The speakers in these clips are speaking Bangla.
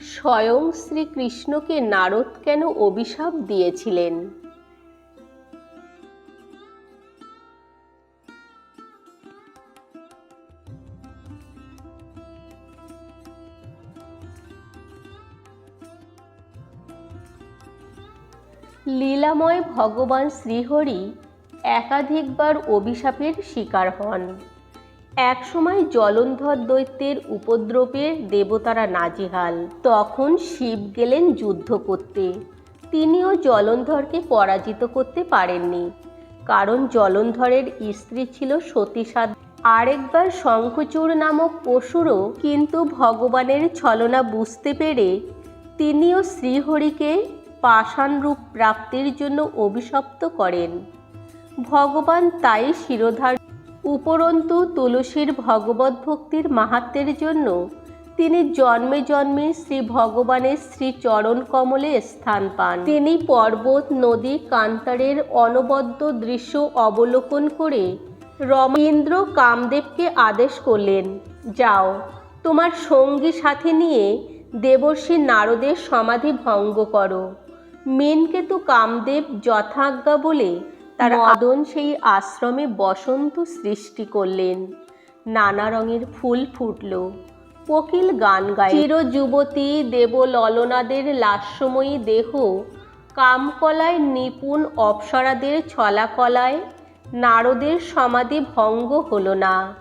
স্বয়ং শ্রীকৃষ্ণকে নারদ কেন অভিশাপ দিয়েছিলেন? লীলাময় ভগবান শ্রীহরি একাধিকবার অভিশাপের শিকার হন। একসময় জলন্ধর দৈত্যের উপদ্রবে দেবতারা নাজেহাল। তখন শিব গেলেন যুদ্ধ করতে। তিনিও জলন্ধরকে পরাজিত করতে পারেননি। কারণ জলন্ধরের স্ত্রী ছিল সতীসাধ। আরেকবার শঙ্খচূড় নামক অসুরও কিন্তু ভগবানের ছলনা বুঝতে পেরে তিনিও শ্রীহরিকে পাষাণরূপ প্রাপ্তির জন্য অভিশপ্ত করেন। ভগবান তাই শিরোধার উপরন্তু তুলসীর ভগবত ভক্তির মাহাত্মের জন্য তিনি জন্মে জন্মে শ্রী ভগবানের শ্রী চরণ কমলে স্থান পান। তিনি পর্বত, নদী, কান্তারের অনবদ্য দৃশ্য অবলোকন করে রমেন্দ্র কামদেবকে আদেশ করলেন, যাও, তোমার সঙ্গী সাথে নিয়ে দেবর্ষী নারদের সমাধি ভঙ্গ করো। মেনকেতু কামদেব যথাজ্ঞা বলে তার মদন সেই আশ্রমে বসন্ত সৃষ্টি করলেন। নানা রঙের ফুল ফুটল। কোকিল গান গায়। চির যুবতী দেব ললনাদের লাস্যময়ী দেহ। কামকলায় নিপুণ অপ্সরাদের ছলাকলায়। নারদের সমাধি ভঙ্গ হলো না।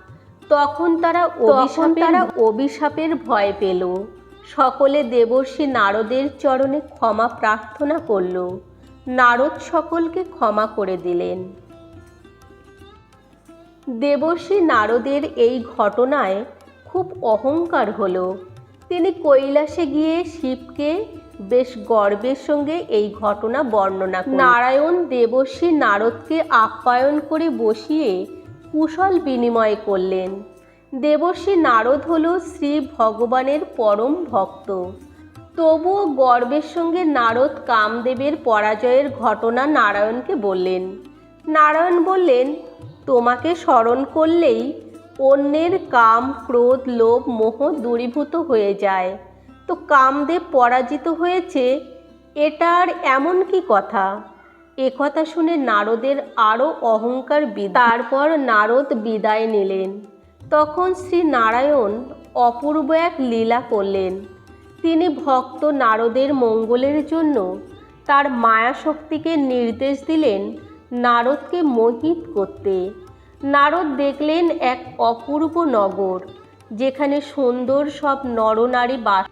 তখন তারা তখন তারা অভিশাপের ভয় পেল। সকলে দেবর্ষী নারদের চরণে ক্ষমা প্রার্থনা করল। নারদ সকলকে ক্ষমা করে দিলেন। দেবর্ষী নারদের এই ঘটনায় খুব অহংকার হলো। তিনি কৈলাসে গিয়ে শিবকে বেশ গর্বের সঙ্গে এই ঘটনা বর্ণনা নারায়ণ দেবর্ষী নারদকে আপ্যায়ন করে বসিয়ে কুশল বিনিময় করলেন। দেবর্ষী নারদ হল শ্রী ভগবানের পরম ভক্ত। তবুও গর্বের সঙ্গে নারদ কামদেবের পরাজয়ের ঘটনা নারায়ণকে বললেন। নারায়ণ বললেন, তোমাকে স্মরণ করলেই অন্যের কাম, ক্রোধ, লোভ, মোহ দূরীভূত হয়ে যায়। তো কামদেব পরাজিত হয়েছে, এটা আর এমন কি কথা? একথা শুনে নারদের আরও অহংকার তারপর নারদ বিদায় নিলেন। তখন শ্রী নারায়ণ অপূর্ব এক লীলা করলেন। তিনি ভক্ত নারদের মঙ্গলের জন্য তার মায়াশক্তিকে নির্দেশ দিলেন নারদকে মোহিত করতে। নারদ দেখলেন এক অপূর্ব নগর, যেখানে সুন্দর সব নরনারী বাস